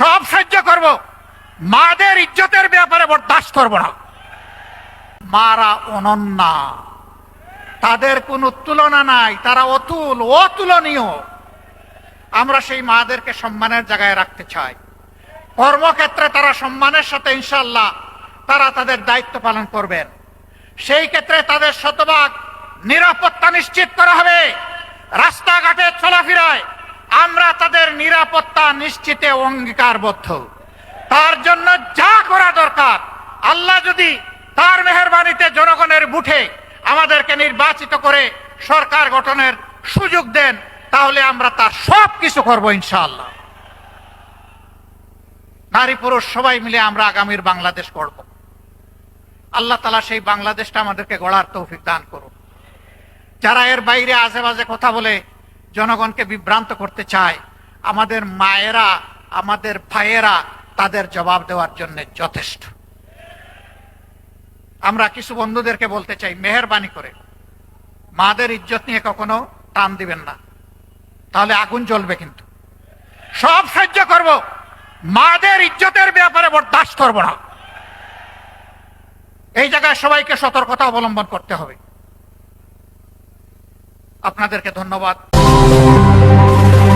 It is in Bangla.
সব সহ্য করব। মাদের ইজ্জতের ব্যাপারে বরদাস্ত করব না। মারা অনন্যা। তাদের কোনো তুলনা নাই, তারা অতুল, অতুলনীয়। আমরা সেই মাদেরকে সম্মানের জায়গায় রাখতে চাই। কর্মক্ষেত্রে তারা সম্মানের সাথে ইনশাল্লাহ তারা তাদের দায়িত্ব পালন করবেন। সেই ক্ষেত্রে তাদের শতভাগ নিরাপত্তা নিশ্চিত করা হবে। রাস্তাঘাটে চলাফেরায় আমরা তাদের নিরাপত্তা নিশ্চিতে অঙ্গীকারবদ্ধ। তার জন্য যা করা দরকার, আল্লাহ যদি তার মেহরবানিতে জনগণের বুঠে আমাদেরকে নির্বাচিত করে সরকার গঠনের সুযোগ দেন, তাহলে আমরা তার সব কিছু করব ইনশাআল্লাহ। নারী পুরুষ সবাই মিলে আমরা আগামীর বাংলাদেশ গড়ব। আল্লাহ তালা সেই বাংলাদেশটা আমাদেরকে গড়ার তৌফিক দান করুন। যারা এর বাইরে আজে বাজে কথা বলে জনগণকে বিভ্রান্ত করতে চায়, আমাদের মায়েরা, আমাদের ভাইয়েরা তাদের জবাব দেওয়ার জন্য যথেষ্ট। আমরা কিছু বন্ধুদেরকে বলতে চাই, মেহরবানি করে। মাদের ইজ্জত নিয়ে কখনো টান দিবেন না। তাহলে আগুন জ্বলবে কিন্তু। সব সহ্য করব। মাদের ইজ্জতের ব্যাপারে বরদাস্ত করব না। এই জায়গায় সবাইকে সতর্কতা অবলম্বন করতে হবে। আপনাদেরকে ধন্যবাদ। Thank you.